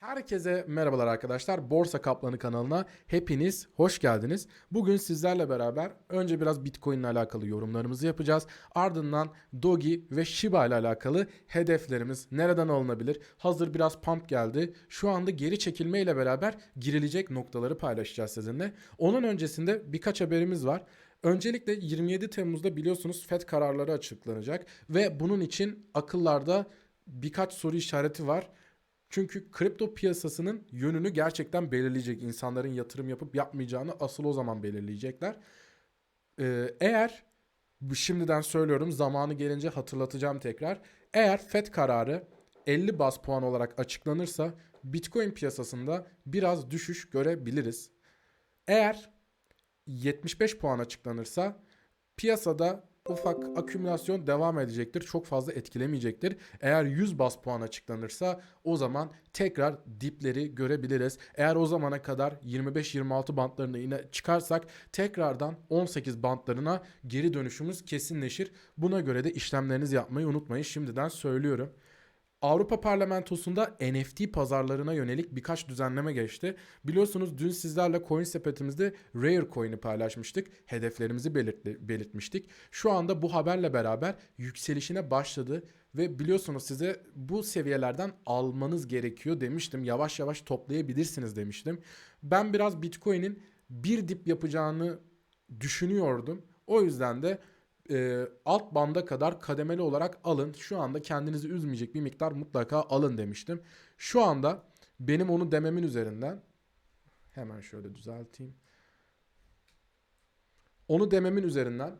Herkese merhabalar arkadaşlar. Borsa Kaplanı kanalına hepiniz hoş geldiniz. Bugün sizlerle beraber önce biraz Bitcoin ile alakalı yorumlarımızı yapacağız. Ardından Dogi ve Shiba ile alakalı hedeflerimiz nereden alınabilir? Hazır biraz pump geldi. Şu anda geri çekilme ile beraber girilecek noktaları paylaşacağız sizinle. Onun öncesinde birkaç haberimiz var. Öncelikle 27 Temmuz'da biliyorsunuz FED kararları açıklanacak ve bunun için akıllarda birkaç soru işareti var. Çünkü kripto piyasasının yönünü gerçekten belirleyecek. İnsanların yatırım yapıp yapmayacağını asıl o zaman belirleyecekler. Ee, eğer şimdiden söylüyorum zamanı gelince hatırlatacağım tekrar. Eğer FED kararı 50 bas puan olarak açıklanırsa Bitcoin piyasasında biraz düşüş görebiliriz. Eğer 75 puan açıklanırsa piyasada ufak akümülasyon devam edecektir. Çok fazla etkilemeyecektir. Eğer 100 bas puan açıklanırsa o zaman tekrar dipleri görebiliriz. Eğer o zamana kadar 25-26 bantlarına yine çıkarsak tekrardan 18 bantlarına geri dönüşümüz kesinleşir. Buna göre de işlemlerinizi yapmayı unutmayın. Şimdiden söylüyorum. Avrupa Parlamentosu'nda NFT pazarlarına yönelik birkaç düzenleme geçti. Biliyorsunuz dün sizlerle coin sepetimizde Rare Coin'i paylaşmıştık. Hedeflerimizi belirtli, belirtmiştik. Şu anda bu haberle beraber yükselişine başladı ve biliyorsunuz size bu seviyelerden almanız gerekiyor demiştim. Yavaş yavaş toplayabilirsiniz demiştim. Ben biraz Bitcoin'in bir dip yapacağını düşünüyordum. O yüzden de e, alt banda kadar kademeli olarak alın. Şu anda kendinizi üzmeyecek bir miktar mutlaka alın demiştim. Şu anda benim onu dememin üzerinden hemen şöyle düzelteyim. Onu dememin üzerinden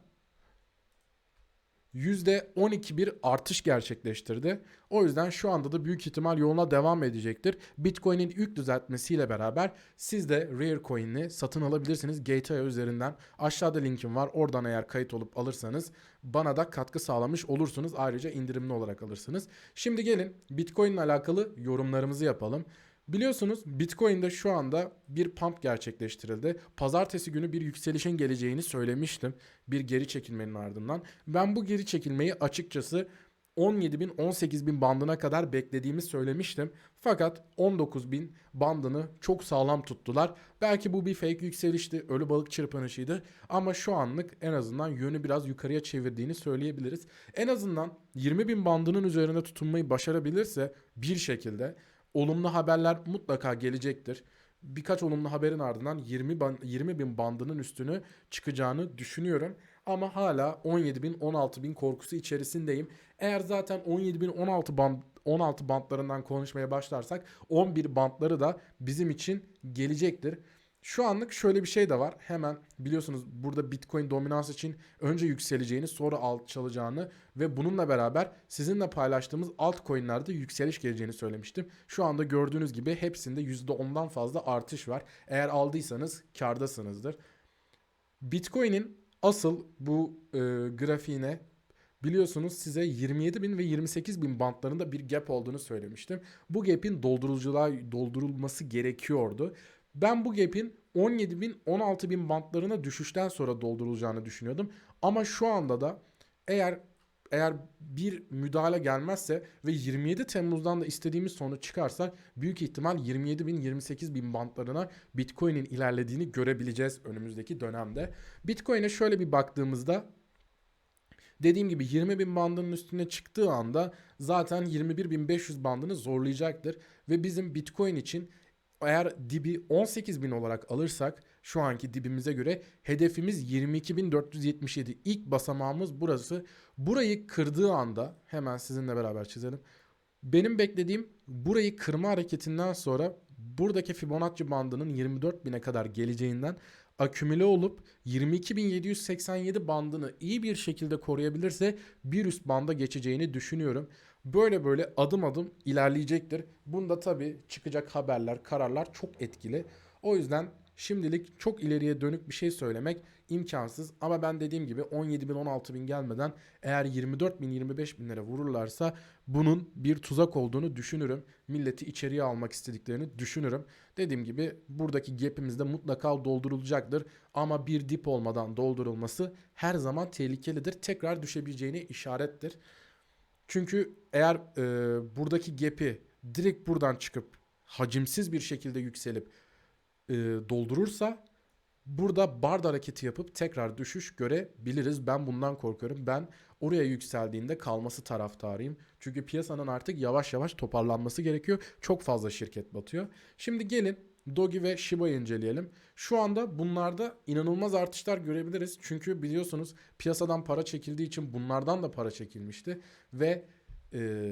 %12 bir artış gerçekleştirdi. O yüzden şu anda da büyük ihtimal yoluna devam edecektir. Bitcoin'in ilk düzeltmesiyle beraber siz de Rare Coin'i satın alabilirsiniz. Gateway üzerinden aşağıda linkim var. Oradan eğer kayıt olup alırsanız bana da katkı sağlamış olursunuz. Ayrıca indirimli olarak alırsınız. Şimdi gelin Bitcoin ile alakalı yorumlarımızı yapalım. Biliyorsunuz Bitcoin'de şu anda bir pump gerçekleştirildi. Pazartesi günü bir yükselişin geleceğini söylemiştim. Bir geri çekilmenin ardından. Ben bu geri çekilmeyi açıkçası 17 bin 18 bin bandına kadar beklediğimi söylemiştim. Fakat 19 bin bandını çok sağlam tuttular. Belki bu bir fake yükselişti, ölü balık çırpınışıydı. Ama şu anlık en azından yönü biraz yukarıya çevirdiğini söyleyebiliriz. En azından 20 bin bandının üzerine tutunmayı başarabilirse bir şekilde olumlu haberler mutlaka gelecektir. Birkaç olumlu haberin ardından 20, ban, 20 bin bandının üstünü çıkacağını düşünüyorum. Ama hala 17 bin 16 bin korkusu içerisindeyim. Eğer zaten 17 bin 16 band 16 bantlarından konuşmaya başlarsak 11 bantları da bizim için gelecektir. Şu anlık şöyle bir şey de var. Hemen biliyorsunuz burada Bitcoin dominans için önce yükseleceğini sonra alçalacağını ve bununla beraber sizinle paylaştığımız altcoin'lerde yükseliş geleceğini söylemiştim. Şu anda gördüğünüz gibi hepsinde %10'dan fazla artış var. Eğer aldıysanız kardasınızdır. Bitcoin'in asıl bu e, grafiğine biliyorsunuz size 27 bin ve 28 bin bantlarında bir gap olduğunu söylemiştim. Bu gap'in doldurulculuğa doldurulması gerekiyordu. Ben bu gap'in 17 bin 16 bin bantlarına düşüşten sonra doldurulacağını düşünüyordum. Ama şu anda da eğer eğer bir müdahale gelmezse ve 27 Temmuz'dan da istediğimiz sonuç çıkarsa büyük ihtimal 27 bin 28 bin bantlarına Bitcoin'in ilerlediğini görebileceğiz önümüzdeki dönemde. Bitcoin'e şöyle bir baktığımızda Dediğim gibi 20 bin bandının üstüne çıktığı anda zaten 21.500 bandını zorlayacaktır. Ve bizim Bitcoin için eğer dibi 18 bin olarak alırsak şu anki dibimize göre hedefimiz 22.477. İlk basamağımız burası. Burayı kırdığı anda hemen sizinle beraber çizelim. Benim beklediğim burayı kırma hareketinden sonra buradaki Fibonacci bandının 24 bine kadar geleceğinden akümüle olup 22.787 bandını iyi bir şekilde koruyabilirse bir üst banda geçeceğini düşünüyorum. Böyle böyle adım adım ilerleyecektir. Bunda tabii çıkacak haberler, kararlar çok etkili. O yüzden şimdilik çok ileriye dönük bir şey söylemek imkansız. Ama ben dediğim gibi 17 bin 16 bin gelmeden eğer 24 bin 25 bin lira vururlarsa bunun bir tuzak olduğunu düşünürüm. Milleti içeriye almak istediklerini düşünürüm. Dediğim gibi buradaki gap'imiz de mutlaka doldurulacaktır. Ama bir dip olmadan doldurulması her zaman tehlikelidir. Tekrar düşebileceğini işarettir. Çünkü eğer e, buradaki gap'i direkt buradan çıkıp hacimsiz bir şekilde yükselip e, doldurursa burada bard hareketi yapıp tekrar düşüş görebiliriz. Ben bundan korkuyorum. Ben oraya yükseldiğinde kalması taraftarıyım. Çünkü piyasanın artık yavaş yavaş toparlanması gerekiyor. Çok fazla şirket batıyor. Şimdi gelin Dogi ve Shiba'yı inceleyelim. Şu anda bunlarda inanılmaz artışlar görebiliriz. Çünkü biliyorsunuz piyasadan para çekildiği için bunlardan da para çekilmişti. Ve e,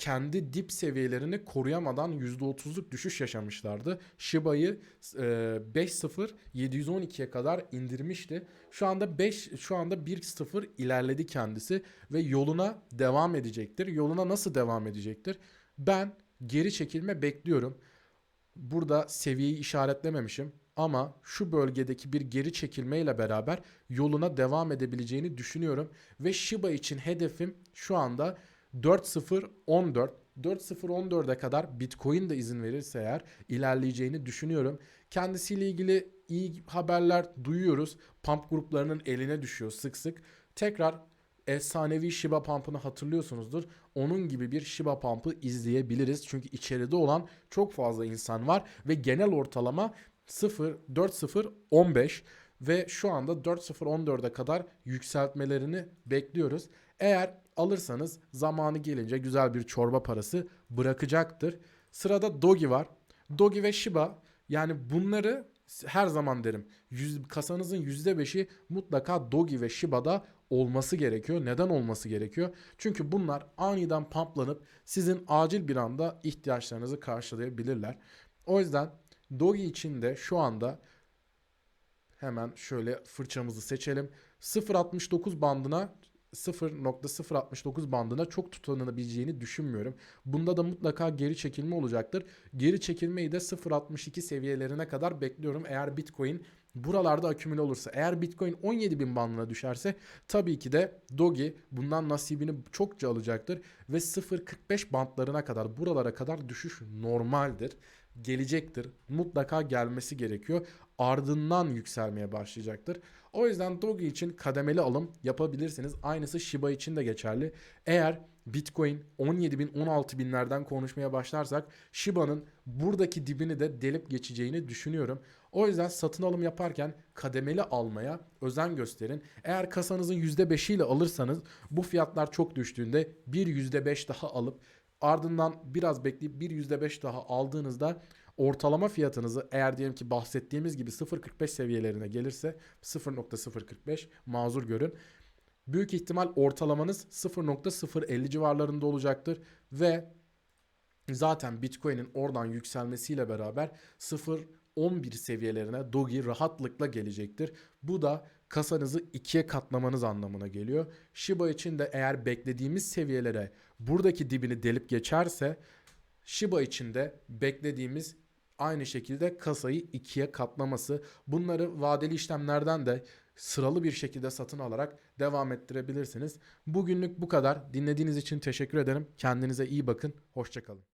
kendi dip seviyelerini koruyamadan %30'luk düşüş yaşamışlardı. Shiba'yı e, 5.0 712'ye kadar indirmişti. Şu anda 5 şu anda 1.0 ilerledi kendisi ve yoluna devam edecektir. Yoluna nasıl devam edecektir? Ben geri çekilme bekliyorum. Burada seviyeyi işaretlememişim ama şu bölgedeki bir geri çekilmeyle beraber yoluna devam edebileceğini düşünüyorum ve Shiba için hedefim şu anda 4.014 4.014'e kadar Bitcoin de izin verirse eğer ilerleyeceğini düşünüyorum. Kendisiyle ilgili iyi haberler duyuyoruz. Pump gruplarının eline düşüyor sık sık. Tekrar efsanevi Shiba Pump'ını hatırlıyorsunuzdur. Onun gibi bir Shiba Pump'ı izleyebiliriz. Çünkü içeride olan çok fazla insan var ve genel ortalama 0 4.0 15 ve şu anda 4.014'e kadar yükseltmelerini bekliyoruz. Eğer alırsanız zamanı gelince güzel bir çorba parası bırakacaktır. Sırada Dogi var. Dogi ve Shiba yani bunları her zaman derim. Yüz, kasanızın %5'i mutlaka Dogi ve Shiba'da olması gerekiyor. Neden olması gerekiyor? Çünkü bunlar aniden pumplanıp sizin acil bir anda ihtiyaçlarınızı karşılayabilirler. O yüzden Dogi için de şu anda hemen şöyle fırçamızı seçelim. 0.69 bandına 0.069 bandına çok tutunabileceğini düşünmüyorum. Bunda da mutlaka geri çekilme olacaktır. Geri çekilmeyi de 0.62 seviyelerine kadar bekliyorum. Eğer Bitcoin buralarda akümüle olursa. Eğer Bitcoin 17.000 bandına düşerse tabii ki de Dogi bundan nasibini çokça alacaktır. Ve 0.45 bandlarına kadar buralara kadar düşüş normaldir. Gelecektir. Mutlaka gelmesi gerekiyor. Ardından yükselmeye başlayacaktır. O yüzden Dogi için kademeli alım yapabilirsiniz. Aynısı Shiba için de geçerli. Eğer Bitcoin 17 bin 16 binlerden konuşmaya başlarsak Shiba'nın buradaki dibini de delip geçeceğini düşünüyorum. O yüzden satın alım yaparken kademeli almaya özen gösterin. Eğer kasanızın %5 ile alırsanız bu fiyatlar çok düştüğünde bir %5 daha alıp ardından biraz bekleyip bir %5 daha aldığınızda ortalama fiyatınızı eğer diyelim ki bahsettiğimiz gibi 0.45 seviyelerine gelirse 0.045 mazur görün. Büyük ihtimal ortalamanız 0.050 civarlarında olacaktır ve zaten Bitcoin'in oradan yükselmesiyle beraber 0.11 seviyelerine Dogi rahatlıkla gelecektir. Bu da kasanızı ikiye katlamanız anlamına geliyor. Shiba için de eğer beklediğimiz seviyelere buradaki dibini delip geçerse Shiba için de beklediğimiz aynı şekilde kasayı ikiye katlaması. Bunları vadeli işlemlerden de sıralı bir şekilde satın alarak devam ettirebilirsiniz. Bugünlük bu kadar. Dinlediğiniz için teşekkür ederim. Kendinize iyi bakın. Hoşçakalın.